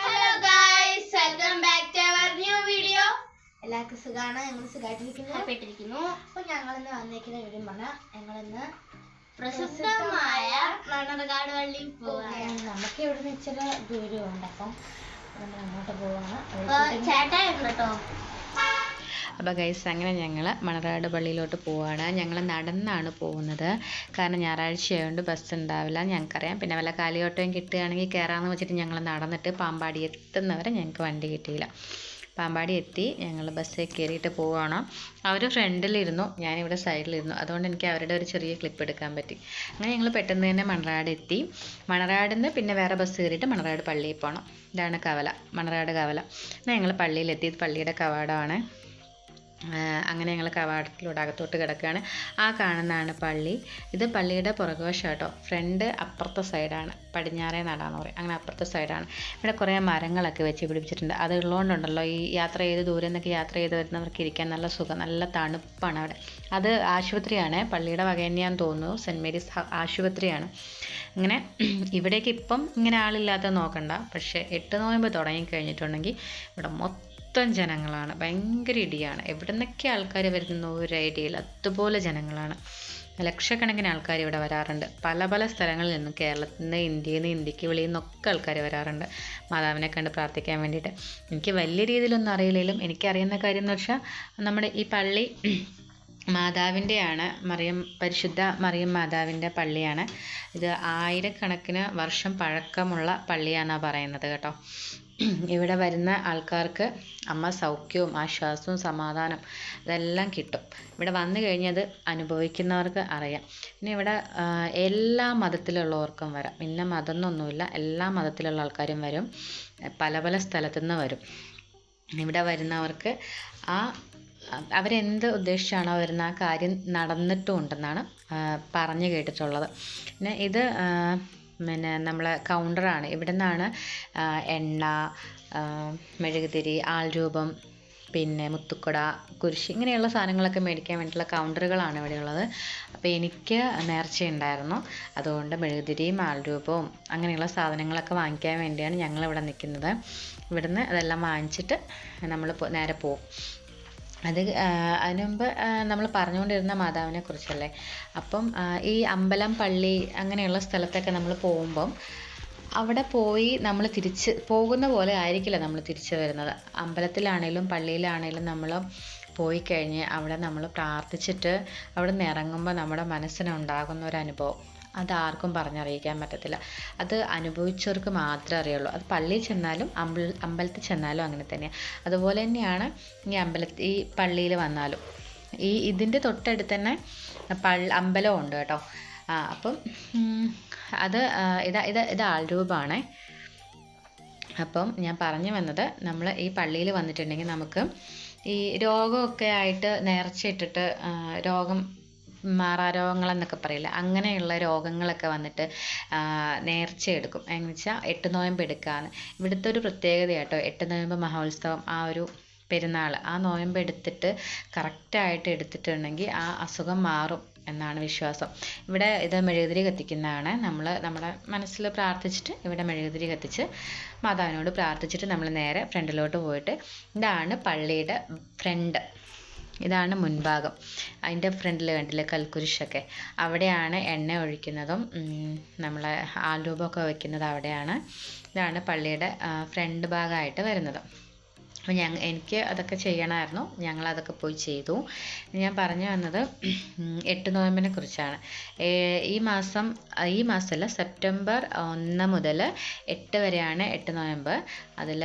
Hello guys welcome back to our new video എല്ലാവർക്കും സുഖമാണ് ഞങ്ങൾ സുഖമായിട്ടിരിക്കുന്നു. ഇട്ടിരിക്കുന്നു അപ്പോൾ വന്നിരിക്കുന്ന വീഡിയോ പറഞ്ഞാൽ ഞങ്ങൾ ഇന്ന് പ്രസിദ്ധമായ മണർകാട് വള്ളി പോവുകയാണ്. നമുക്ക് ഇവിടെ നിന്ന് ഇച്ചിരി ദൂരമുണ്ട്. അപ്പം നമ്മൾ അങ്ങോട്ട് പോവാണ്. ചേട്ടായി ചേട്ടായിരുന്നു കേട്ടോ അപ്പോൾ ഗൈസ് അങ്ങനെ ഞങ്ങൾ മണറാട് പള്ളിയിലോട്ട് പോവുകയാണ് ഞങ്ങൾ നടന്നാണ് പോകുന്നത്. കാരണം ഞായറാഴ്ച ആയതുകൊണ്ട് ബസ് ഉണ്ടാവില്ല ഞങ്ങൾക്കറിയാം പിന്നെ വല്ല കാലിയോട്ടവും കിട്ടുകയാണെങ്കിൽ കയറാമെന്ന് വെച്ചിട്ട് ഞങ്ങൾ നടന്നിട്ട് പാമ്പാടി എത്തുന്നവരെ ഞങ്ങൾക്ക് വണ്ടി കിട്ടിയില്ല. പാമ്പാടി എത്തി ഞങ്ങൾ ബസ്സിൽ കയറിയിട്ട് പോവുകയാണ് അവർ ഫ്രണ്ടിലിരുന്നു. ഞാനിവിടെ സൈഡിലിരുന്നു. അതുകൊണ്ട് എനിക്ക് അവരുടെ ഒരു ചെറിയ ക്ലിപ്പ് എടുക്കാൻ പറ്റി. അങ്ങനെ ഞങ്ങൾ പെട്ടെന്ന് തന്നെ മണറാട് എത്തി. മണറാടിൽ നിന്ന് പിന്നെ വേറെ ബസ് കയറിയിട്ട് മണറാട് പള്ളിയിൽ പോകണം ഇതാണ് കവല. മണറാട് കവല. ഞങ്ങൾ പള്ളിയിലെത്തി. പള്ളിയുടെ കവാടമാണ്. അങ്ങനെ ഞങ്ങൾ കവാടത്തിലൂടെ അകത്തോട്ട് കിടക്കുകയാണ് ആ കാണുന്നതാണ് പള്ളി. ഇത് പള്ളിയുടെ പുറകുവശം കേട്ടോ ഫ്രണ്ട് അപ്പുറത്തെ സൈഡാണ്. പടിഞ്ഞാറേ നടാന്ന് പറയും. അങ്ങനെ അപ്പുറത്തെ സൈഡാണ്. ഇവിടെ കുറേ മരങ്ങളൊക്കെ വെച്ച് പിടിപ്പിച്ചിട്ടുണ്ട്. അത് ഉള്ളതുകൊണ്ടുണ്ടല്ലോ ഈ യാത്ര ചെയ്ത് ദൂരെ നിന്നൊക്കെ യാത്ര ചെയ്ത് വരുന്നവർക്ക് ഇരിക്കാൻ നല്ല സുഖം. നല്ല തണുപ്പാണ് അവിടെ. അത് ആശുപത്രിയാണ്. പള്ളിയുടെ വക തന്നെയാന്ന് തോന്നുന്നു. സെന്റ് മേരീസ് ആശുപത്രിയാണ്. അങ്ങനെ ഇവിടേക്ക് ഇപ്പം ഇങ്ങനെ ആളില്ലാത്ത നോക്കണ്ട. പക്ഷേ എട്ട് നോയമ്പ് തുടങ്ങിക്കഴിഞ്ഞിട്ടുണ്ടെങ്കിൽ ഇവിടെ മൊത്തം മൊത്തം ജനങ്ങളാണ്. ഭയങ്കര ഇടിയാണ്. എവിടെ നിന്നൊക്കെ ആൾക്കാർ വരുന്ന ഒരു ഐഡിയയിൽ അതുപോലെ ജനങ്ങളാണ്. ലക്ഷക്കണക്കിന് ആൾക്കാർ ഇവിടെ വരാറുണ്ട്. പല പല സ്ഥലങ്ങളിൽ നിന്നും കേരളത്തിൽ നിന്ന് ഇന്ത്യയിൽ നിന്ന് ഇന്ത്യയ്ക്ക് വെളിയിൽ നിന്നൊക്കെ ആൾക്കാർ വരാറുണ്ട്. മാതാവിനെ കണ്ട് പ്രാർത്ഥിക്കാൻ വേണ്ടിയിട്ട്. എനിക്ക് വലിയ രീതിയിലൊന്നും അറിയില്ലെങ്കിലും എനിക്കറിയുന്ന കാര്യം എന്ന് വെച്ചാൽ നമ്മുടെ ഈ പള്ളി മാതാവിന്റെയാണ് മറിയം പരിശുദ്ധ മറിയം മാതാവിന്റെ പള്ളിയാണ്. ഇത് ആയിരക്കണക്കിന് വർഷം പഴക്കമുള്ള പള്ളിയാണ് പറയുന്നത് കേട്ടോ. ഇവിടെ വരുന്ന ആൾക്കാർക്ക് അമ്മ സൗഖ്യവും ആശ്വാസവും സമാധാനം ഇതെല്ലാം കിട്ടും. ഇവിടെ വന്നു കഴിഞ്ഞത് അനുഭവിക്കുന്നവർക്ക് അറിയാം. പിന്നെ ഇവിടെ എല്ലാ മതത്തിലുള്ളവർക്കും വരാം. ഇന്ന മതം എന്നൊന്നുമില്ല എല്ലാ മതത്തിലുള്ള ആൾക്കാരും വരും. പല പല സ്ഥലത്തു നിന്ന് വരും. ഇവിടെ വരുന്നവർക്ക് ആ അവരെന്ത് ഉദ്ദേശിച്ചാണോ വരുന്ന ആ കാര്യം നടന്നിട്ടും ഉണ്ടെന്നാണ് പറഞ്ഞു കേട്ടിട്ടുള്ളത്. പിന്നെ ഇത് പിന്നെ നമ്മളെ കൗണ്ടറാണ് ഇവിടെ നിന്നാണ് എണ്ണ മെഴുകുതിരി ആൾരൂപം പിന്നെ മുത്തുക്കുട കുരിശ് ഇങ്ങനെയുള്ള സാധനങ്ങളൊക്കെ മേടിക്കാൻ വേണ്ടിയിട്ടുള്ള കൗണ്ടറുകളാണ് ഇവിടെയുള്ളത്. അപ്പോൾ എനിക്ക് നേർച്ചയുണ്ടായിരുന്നു അതുകൊണ്ട് മെഴുകുതിരിയും ആൾരൂപവും അങ്ങനെയുള്ള സാധനങ്ങളൊക്കെ വാങ്ങിക്കാൻ വേണ്ടിയാണ് ഞങ്ങളിവിടെ നിൽക്കുന്നത്. ഇവിടുന്ന് അതെല്ലാം വാങ്ങിച്ചിട്ട് നമ്മൾ നേരെ പോകും അത് അതിനു മുമ്പ് നമ്മൾ പറഞ്ഞുകൊണ്ടിരുന്ന മാതാവിനെ കുറിച്ചല്ലേ? അപ്പം ഈ അമ്പലം പള്ളി അങ്ങനെയുള്ള സ്ഥലത്തൊക്കെ നമ്മൾ പോകുമ്പം അവിടെ പോയി നമ്മൾ തിരിച്ച് പോകുന്ന പോലെ ആയിരിക്കില്ല നമ്മൾ തിരിച്ച് വരുന്നത്. അമ്പലത്തിലാണേലും പള്ളിയിലാണേലും നമ്മൾ പോയി കഴിഞ്ഞ് അവിടെ നമ്മൾ പ്രാർത്ഥിച്ചിട്ട് അവിടെ നിന്ന് ഇറങ്ങുമ്പോൾ നമ്മുടെ മനസ്സിനുണ്ടാകുന്ന ഒരു അനുഭവം. അതാർക്കും പറഞ്ഞറിയിക്കാൻ പറ്റത്തില്ല. അത് അനുഭവിച്ചവർക്ക് മാത്രമേ അറിയുള്ളൂ. അത് പള്ളിയിൽ ചെന്നാലും അമ്പല അമ്പലത്തിൽ ചെന്നാലും അങ്ങനെ തന്നെയാണ് അതുപോലെ തന്നെയാണ് ഈ അമ്പലത്തിൽ ഈ പള്ളിയിൽ വന്നാലും. ഈ ഇതിന്റെ തൊട്ടടുത്ത് തന്നെ പള്ളി അമ്പലമുണ്ട് കേട്ടോ. ആ അപ്പം അത് ഇതാ ഇത് ഇത് ആൾരൂപമാണേ അപ്പം ഞാൻ പറഞ്ഞു വന്നത് നമ്മൾ ഈ പള്ളിയിൽ വന്നിട്ടുണ്ടെങ്കിൽ നമുക്ക് ഈ രോഗമൊക്കെ ആയിട്ട് നേർച്ചയിട്ടിട്ട് രോഗം മാറാരോഗങ്ങൾ എന്നൊക്കെ പറയില്ല? അങ്ങനെയുള്ള രോഗങ്ങളൊക്കെ വന്നിട്ട് നേർച്ച എടുക്കും എന്ന് വെച്ചാൽ എട്ട് നോയമ്പ് എടുക്കാന്ന്. ഇവിടുത്തെ ഒരു പ്രത്യേകത കേട്ടോ എട്ട് നോയമ്പ് മഹോത്സവം ആ ഒരു പെരുന്നാൾ ആ നോയമ്പ് എടുത്തിട്ട് കറക്റ്റായിട്ട് എടുത്തിട്ടുണ്ടെങ്കിൽ ആ അസുഖം മാറും എന്നാണ് വിശ്വാസം. ഇവിടെ ഇത് മെഴുകുതിരി കത്തിക്കുന്നതാണ്. നമ്മൾ നമ്മുടെ മനസ്സിൽ പ്രാർത്ഥിച്ചിട്ട് ഇവിടെ മെഴുകുതിരി കത്തിച്ച് മാതാവിനോട് പ്രാർത്ഥിച്ചിട്ട് നമ്മൾ നേരെ ഫ്രണ്ടിലോട്ട് പോയിട്ട് ഇതാണ് പള്ളിയുടെ ഫ്രണ്ട്. ഇതാണ് മുൻഭാഗം. അതിന്റെ ഫ്രണ്ടിൽ കണ്ടില്ലേ കൽക്കുരിശൊക്കെ. അവിടെയാണ് എണ്ണ ഒഴിക്കുന്നതും നമ്മളെ ആൾരൂപമൊക്കെ വയ്ക്കുന്നത് അവിടെയാണ്. ഇതാണ് പള്ളിയുടെ ഫ്രണ്ട് ഭാഗമായിട്ട് വരുന്നത്. അപ്പോൾ ഞങ്ങൾ എനിക്ക് അതൊക്കെ ചെയ്യണമായിരുന്നു ഞങ്ങൾ അതൊക്കെ പോയി ചെയ്തു. ഞാൻ പറഞ്ഞു വന്നത് എട്ട് നോയമ്പിനെ കുറിച്ചാണ്. ഈ മാസം ഈ മാസമല്ല സെപ്റ്റംബർ ഒന്ന് മുതൽ എട്ട് വരെയാണ് എട്ട് നോയമ്പ്. അതിൽ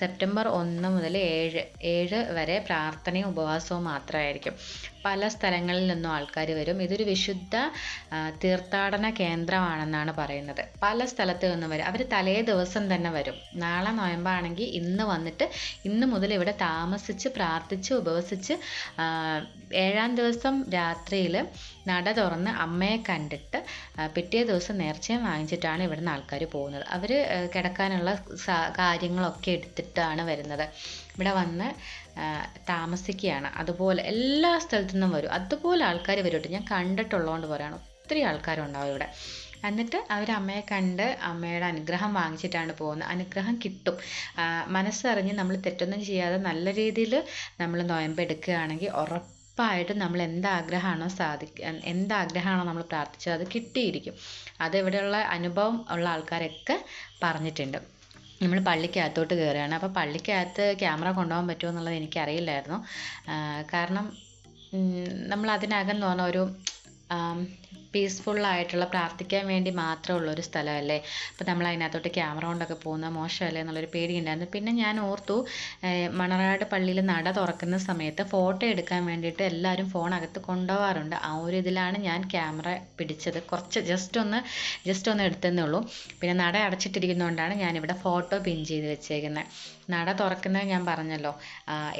സെപ്റ്റംബർ ഒന്ന് മുതൽ ഏഴ് ഏഴ് വരെ പ്രാർത്ഥനയും ഉപവാസവും മാത്രമായിരിക്കും പല സ്ഥലങ്ങളിൽ നിന്നും ആൾക്കാർ വരും. ഇതൊരു വിശുദ്ധ തീർത്ഥാടന കേന്ദ്രമാണെന്നാണ് പറയുന്നത്. പല സ്ഥലത്ത് നിന്നും വരും. അവർ തലേ ദിവസം തന്നെ വരും. നാളെ നോയമ്പാണെങ്കിൽ ഇന്ന് വന്നിട്ട് ഇന്ന് മുതൽ ഇവിടെ താമസിച്ച് പ്രാർത്ഥിച്ച് ഉപവസിച്ച് ഏഴാം ദിവസം രാത്രിയിൽ നട തുറന്ന് അമ്മയെ കണ്ടിട്ട് പിറ്റേ ദിവസം നേർച്ചയും വാങ്ങിച്ചിട്ടാണ് ഇവിടുന്ന് ആൾക്കാർ പോകുന്നത്. അവർ കിടക്കാനുള്ള കാര്യങ്ങളൊക്കെ എടുത്തിട്ടാണ് വരുന്നത്. ഇവിടെ വന്ന് താമസിക്കുകയാണ്. അതുപോലെ എല്ലാ സ്ഥലത്തു നിന്നും വരും. അതുപോലെ ആൾക്കാർ വരും ഞാൻ കണ്ടിട്ടുള്ളതുകൊണ്ട് പറയാണ്. ഒത്തിരി ആൾക്കാരുണ്ടാവും ഇവിടെ. എന്നിട്ട് അവർ അമ്മയെ കണ്ട് അമ്മയുടെ അനുഗ്രഹം വാങ്ങിച്ചിട്ടാണ് പോകുന്നത്. അനുഗ്രഹം കിട്ടും. മനസ്സറിഞ്ഞ് നമ്മൾ തെറ്റൊന്നും ചെയ്യാതെ നല്ല രീതിയിൽ നമ്മൾ നോയമ്പെടുക്കുകയാണെങ്കിൽ ഉറപ്പായിട്ടും നമ്മൾ എന്താഗ്രഹമാണോ സാധിക്കാൻ എന്താഗ്രഹമാണോ നമ്മൾ പ്രാർത്ഥിച്ചത് അത് കിട്ടിയിരിക്കും. അത് ഇവിടെയുള്ള അനുഭവം ഉള്ള ആൾക്കാരൊക്കെ പറഞ്ഞിട്ടുണ്ട്. നമ്മൾ പള്ളിക്കകത്തോട്ട് കയറുകയാണ്. അപ്പോൾ പള്ളിക്കകത്ത് ക്യാമറ കൊണ്ടുപോകാൻ പറ്റുമോ എന്നുള്ളത് എനിക്കറിയില്ലായിരുന്നു. കാരണം നമ്മൾ അതിനകം എന്ന് പറഞ്ഞ ഒരു പീസ്ഫുൾ ആയിട്ടുള്ള പ്രാർത്ഥിക്കാൻ വേണ്ടി മാത്രമുള്ള ഒരു സ്ഥലമല്ലേ? അപ്പോൾ നമ്മൾ അതിനകത്തോട്ട് ക്യാമറ കൊണ്ടൊക്കെ പോകുന്ന മോശമല്ലേ എന്നുള്ളൊരു പേടിയുണ്ടായിരുന്നു. പിന്നെ ഞാൻ ഓർത്തു മണറാട് പള്ളിയിൽ നട തുറക്കുന്ന സമയത്ത് ഫോട്ടോ എടുക്കാൻ വേണ്ടിയിട്ട് എല്ലാവരും ഫോൺ അകത്ത് കൊണ്ടുപോകാറുണ്ട്. ആ ഒരു ഇതിലാണ് ഞാൻ ക്യാമറ പിടിച്ചത്. കുറച്ച് ജസ്റ്റ് ഒന്ന് ജസ്റ്റ് ഒന്ന് എടുത്തതേ ഉള്ളൂ. പിന്നെ നട അടച്ചിട്ടിരിക്കുന്നതുകൊണ്ടാണ് ഞാനിവിടെ ഫോട്ടോ പിൻ ചെയ്ത് വെച്ചേക്കുന്നത് നട തുറക്കുന്നത് ഞാൻ പറഞ്ഞല്ലോ.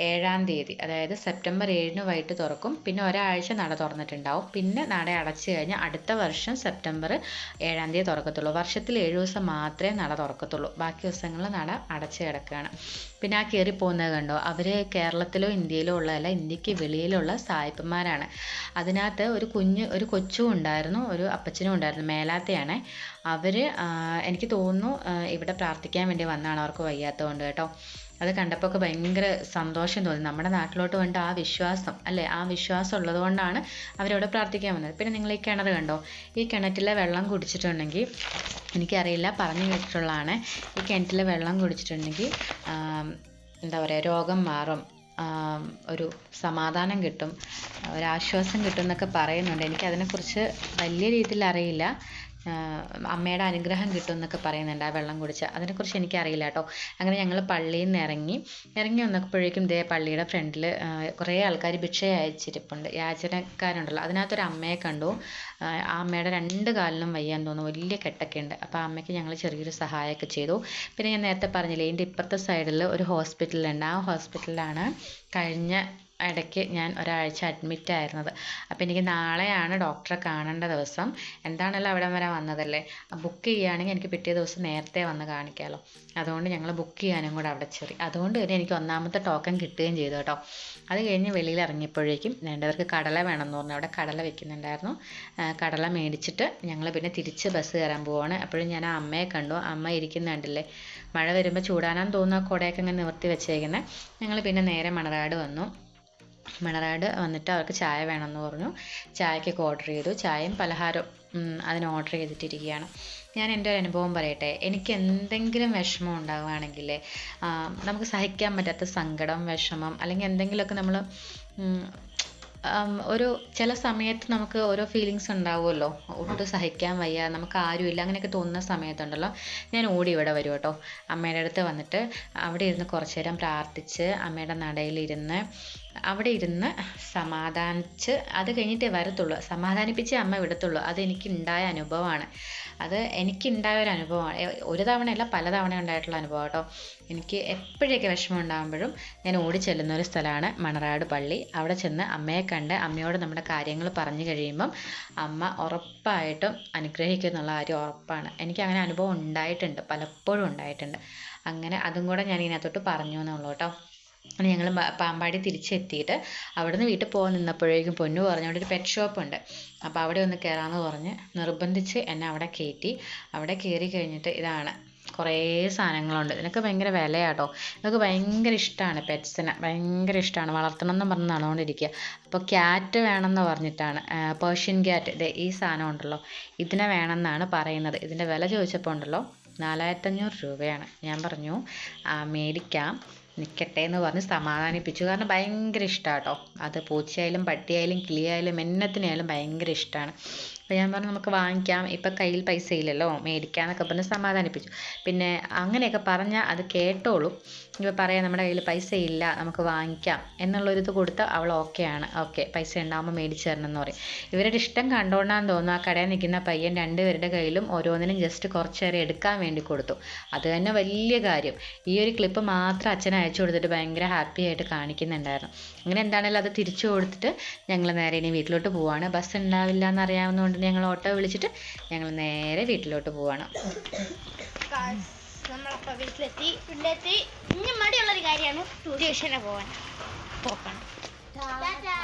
ഏഴാം തീയതി അതായത് സെപ്റ്റംബർ ഏഴിന് വൈകിട്ട് തുറക്കും. പിന്നെ ഒരാഴ്ച നട തുറന്നിട്ടുണ്ടാവും. പിന്നെ നട അടച്ചു കഴിഞ്ഞാൽ അടുത്ത വർഷം സെപ്റ്റംബർ ഏഴാം തീയതി തുറക്കത്തുള്ളൂ. വർഷത്തിൽ ഏഴ് ദിവസം മാത്രമേ നട തുറക്കത്തുള്ളൂ. ബാക്കി ദിവസങ്ങളിൽ നട അടച്ചു കിടക്കുകയാണ്. പിന്നെ ആ കയറി പോകുന്നത് കണ്ടോ? അവർ കേരളത്തിലോ ഇന്ത്യയിലോ ഉള്ളതല്ല ഇന്ത്യയ്ക്ക് വെളിയിലുള്ള സായിപ്പന്മാരാണ്. അതിനകത്ത് ഒരു കുഞ്ഞ് ഒരു കൊച്ചും ഉണ്ടായിരുന്നു ഒരു അപ്പച്ചനും ഉണ്ടായിരുന്നു മേലാത്തയാണ്. അവർ എനിക്ക് തോന്നുന്നു ഇവിടെ പ്രാർത്ഥിക്കാൻ വേണ്ടി വന്നാണ് അവർക്ക് വയ്യാത്തതുകൊണ്ട് കേട്ടോ. അത് കണ്ടപ്പോൾ ഒക്കെ ഭയങ്കര സന്തോഷം തോന്നി. നമ്മുടെ നാട്ടിലോട്ട് വേണ്ട ആ വിശ്വാസം അല്ലേ? ആ വിശ്വാസം ഉള്ളത് കൊണ്ടാണ് അവരവിടെ പ്രാർത്ഥിക്കാൻ വന്നത്. പിന്നെ നിങ്ങൾ ഈ കിണർ കണ്ടോ? ഈ കിണറ്റിലെ വെള്ളം കുടിച്ചിട്ടുണ്ടെങ്കിൽ എനിക്കറിയില്ല പറഞ്ഞു കേട്ടിട്ടുള്ളതാണ്. ഈ കിണറ്റിലെ വെള്ളം കുടിച്ചിട്ടുണ്ടെങ്കിൽ എന്താ പറയുക രോഗം മാറും. ഒരു സമാധാനം കിട്ടും. ഒരാശ്വാസം കിട്ടും എന്നൊക്കെ പറയുന്നുണ്ട്. എനിക്കതിനെക്കുറിച്ച് വലിയ രീതിയിൽ അറിയില്ല. അമ്മയുടെ അനുഗ്രഹം കിട്ടും എന്നൊക്കെ പറയുന്നുണ്ട് ആ വെള്ളം കുടിച്ച്. അതിനെക്കുറിച്ച് എനിക്കറിയില്ല കേട്ടോ. അങ്ങനെ ഞങ്ങൾ പള്ളിയിൽ നിന്ന് ഇറങ്ങി ഇറങ്ങി വന്നപ്പോഴേക്കും ദേ പള്ളിയുടെ ഫ്രണ്ടിൽ കുറേ ആൾക്കാർ ഭിക്ഷ അയച്ചിരിപ്പുണ്ട്. യാചനക്കാരുണ്ടല്ലോ. അതിനകത്തൊരു അമ്മയെ കണ്ടു. ആ അമ്മയുടെ രണ്ട് കാലിനും വയ്യാന്ന് തോന്നുന്നു. വലിയ കെട്ടൊക്കെ ഉണ്ട് അപ്പോൾ ആ അമ്മയ്ക്ക് ഞങ്ങൾ ചെറിയൊരു സഹായമൊക്കെ ചെയ്തു. പിന്നെ ഞാൻ നേരത്തെ പറഞ്ഞില്ലേ ഇതിന്റെ ഇപ്പുറത്തെ സൈഡിൽ ഒരു ഹോസ്പിറ്റലുണ്ട് ആ ഹോസ്പിറ്റലിലാണ് കഴിഞ്ഞ ഇടയ്ക്ക് ഞാൻ ഒരാഴ്ച അഡ്മിറ്റ് ആയിരുന്നത്. അപ്പോൾ എനിക്ക് നാളെയാണ് ഡോക്ടറെ കാണേണ്ട ദിവസം. എന്താണല്ലോ അവിടെ വരെ വന്നതല്ലേ? ബുക്ക് ചെയ്യുകയാണെങ്കിൽ എനിക്ക് പിറ്റേ ദിവസം നേരത്തെ വന്ന് കാണിക്കാമല്ലോ അതുകൊണ്ട് ഞങ്ങൾ ബുക്ക് ചെയ്യാനും കൂടെ അവിടെ ചെറിയ അതുകൊണ്ട് തന്നെ എനിക്ക് ഒന്നാമത്തെ ടോക്കൺ കിട്ടുകയും ചെയ്തു കേട്ടോ. അത് കഴിഞ്ഞ് വെളിയിൽ ഇറങ്ങിയപ്പോഴേക്കും വേണ്ടവർക്ക് കടല വേണമെന്ന് പറഞ്ഞു. അവിടെ കടല വെക്കുന്നുണ്ടായിരുന്നു. കടല മേടിച്ചിട്ട് ഞങ്ങൾ പിന്നെ തിരിച്ച് ബസ് കയറാൻ പോവാണ്. അപ്പോഴും ഞാൻ ആ അമ്മയെ കണ്ടു. അമ്മ ഇരിക്കുന്നുണ്ടല്ലേ മഴ വരുമ്പോൾ ചൂടാനാന്ന് തോന്നുന്നു കുടയൊക്കെ ഇങ്ങനെ നിവർത്തി വെച്ചേക്കുന്നത് ഞങ്ങൾ പിന്നെ നേരെ മണറാട് വന്നു. മണറാട് വന്നിട്ട് അവർക്ക് ചായ വേണമെന്ന് പറഞ്ഞു. ചായക്കൊക്കെ ഓർഡർ ചെയ്തു. ചായയും പലഹാരവും അതിന് ഓർഡർ ചെയ്തിട്ടിരിക്കുകയാണ്. ഞാൻ എന്റെ ഒരു അനുഭവം പറയട്ടെ. എനിക്ക് എന്തെങ്കിലും വിഷമം ഉണ്ടാവുകയാണെങ്കിൽ നമുക്ക് സഹിക്കാൻ പറ്റാത്ത സങ്കടം വിഷമം അല്ലെങ്കിൽ എന്തെങ്കിലുമൊക്കെ നമ്മൾ ഒരു ചില സമയത്ത് നമുക്ക് ഓരോ ഫീലിങ്സ് ഉണ്ടാവുമല്ലോ. ഒട്ടും സഹിക്കാൻ വയ്യ നമുക്ക് ആരുമില്ല അങ്ങനെയൊക്കെ തോന്നുന്ന സമയത്തുണ്ടല്ലോ. ഞാൻ ഓടി ഇവിടെ വരും കേട്ടോ. അമ്മയുടെ അടുത്ത് വന്നിട്ട് അവിടെ ഇരുന്ന് കുറച്ച് നേരം പ്രാർത്ഥിച്ച് അമ്മയുടെ നടയിലിരുന്ന് അവിടെ ഇരുന്ന് സമാധാനിച്ച് അത് കഴിഞ്ഞിട്ടേ വരത്തുള്ളൂ. സമാധാനിപ്പിച്ചേ അമ്മ വിടത്തുള്ളൂ. അത് എനിക്ക് ഉണ്ടായ അനുഭവമാണ്. അത് എനിക്കുണ്ടായ ഒരു അനുഭവമാണ്. ഒരു തവണയല്ല പല തവണ ഉണ്ടായിട്ടുള്ള അനുഭവം കേട്ടോ. എനിക്ക് എപ്പോഴൊക്കെ വിഷമം ഉണ്ടാകുമ്പോഴും ഞാൻ ഓടി ചെല്ലുന്ന ഒരു സ്ഥലമാണ് മണറാട് പള്ളി. അവിടെ ചെന്ന് അമ്മയെ കണ്ട് അമ്മയോട് നമ്മുടെ കാര്യങ്ങൾ പറഞ്ഞു കഴിയുമ്പം അമ്മ ഉറപ്പായിട്ടും അനുഗ്രഹിക്കും എന്നുള്ള കാര്യം ഉറപ്പാണ്. എനിക്ക് അങ്ങനെ അനുഭവം ഉണ്ടായിട്ടുണ്ട്. പലപ്പോഴും ഉണ്ടായിട്ടുണ്ട്. അങ്ങനെ അതും കൂടെ ഞാൻ ഇതിനകത്തോട്ട് പറഞ്ഞു എന്നുള്ളൂ കേട്ടോ. അങ്ങനെ ഞങ്ങൾ പാമ്പാടി തിരിച്ചെത്തിയിട്ട് അവിടുന്ന് വീട്ടിൽ പോകാൻ നിന്നപ്പോഴേക്കും പൊന്നു പറഞ്ഞു അവിടെ ഒരു പെറ്റ് ഷോപ്പ് ഉണ്ട്. അപ്പോൾ അവിടെ ഒന്ന് കയറാമെന്ന് പറഞ്ഞ് നിർബന്ധിച്ച് എന്നെ അവിടെ കയറ്റി അവിടെ കയറി കഴിഞ്ഞിട്ട് ഇതാണ് കുറേ സാധനങ്ങളുണ്ട്. ഇതിനൊക്കെ ഭയങ്കര വിലയാട്ടോ. ഇതൊക്കെ ഭയങ്കര ഇഷ്ടമാണ് പെറ്റ്സിനെ ഭയങ്കര ഇഷ്ടമാണ് വളർത്തണം എന്ന് പറഞ്ഞ് നടന്നുകൊണ്ടിരിക്കുക അപ്പോൾ ക്യാറ്റ് വേണമെന്ന് പറഞ്ഞിട്ടാണ് പേർഷ്യൻ ക്യാറ്റ് ദേ ഈ സാധനം ഉണ്ടല്ലോ. ഇതിനെ വേണമെന്നാണ് പറയുന്നത്. ഇതിന്റെ വില ചോദിച്ചപ്പോൾ ഉണ്ടല്ലോ നാലായിരത്തഞ്ഞൂറ് രൂപയാണ്. ഞാൻ പറഞ്ഞു "ആ, മേടിക്കാം. നിൽക്കട്ടെ എന്ന് പറഞ്ഞ് സമാധാനിപ്പിച്ചു. കാരണം ഭയങ്കര ഇഷ്ടമാണ് കേട്ടോ അത് പൂച്ചയായാലും പട്ടിയായാലും കിളിയായാലും എന്നത്തിനായാലും ഭയങ്കര ഇഷ്ടമാണ് അപ്പോൾ ഞാൻ പറഞ്ഞു നമുക്ക് വാങ്ങിക്കാം. ഇപ്പം കയ്യിൽ പൈസ ഇല്ലല്ലോ. മേടിക്കാമെന്നൊക്കെ പറഞ്ഞ് സമാധാനിപ്പിച്ചു. പിന്നെ അങ്ങനെയൊക്കെ പറഞ്ഞാൽ അത് കേട്ടോളും. ഇപ്പോൾ പറയാം നമ്മുടെ കയ്യിൽ പൈസ ഇല്ല നമുക്ക് വാങ്ങിക്കാം. എന്നുള്ളൊരിത് കൊടുത്താൽ അവൾ ഓക്കെയാണ് ഓക്കെ പൈസ ഉണ്ടാകുമ്പോൾ മേടിച്ച് തരണം എന്ന് പറയും. ഇവരുടെ ഇഷ്ടം കണ്ടോണ്ടാന്ന് തോന്നുന്നു. ആ കടയിൽ നിൽക്കുന്ന പയ്യൻ രണ്ടുപേരുടെ കയ്യിലും ഓരോന്നിനും ജസ്റ്റ് കുറച്ച് നേരം എടുക്കാൻ വേണ്ടി കൊടുത്തു. അത് തന്നെ വലിയ കാര്യം. ഈ ഒരു ക്ലിപ്പ് മാത്രം അച്ഛൻ അയച്ചു കൊടുത്തിട്ട് ഭയങ്കര ഹാപ്പി ആയിട്ട് കാണിക്കുന്നുണ്ടായിരുന്നു. അങ്ങനെ എന്താണേലും അത് തിരിച്ചു കൊടുത്തിട്ട് ഞങ്ങൾ നേരെ ഇനി വീട്ടിലോട്ട് പോവാണ്. ബസ് ഉണ്ടാവില്ല എന്നറിയാവുന്നതുകൊണ്ട് ഞങ്ങൾ ഓട്ടോ വിളിച്ചിട്ട് ഞങ്ങൾ നേരെ വീട്ടിലോട്ട് പോവാണ്. നമ്മളപ്പോ വീട്ടിലെത്തി. വീട്ടിലെത്തി. ഇനി മടിയുള്ളൊരു കാര്യമാണ് ട്യൂഷന് പോവാൻ. പോക്കണം. ടാറ്റാ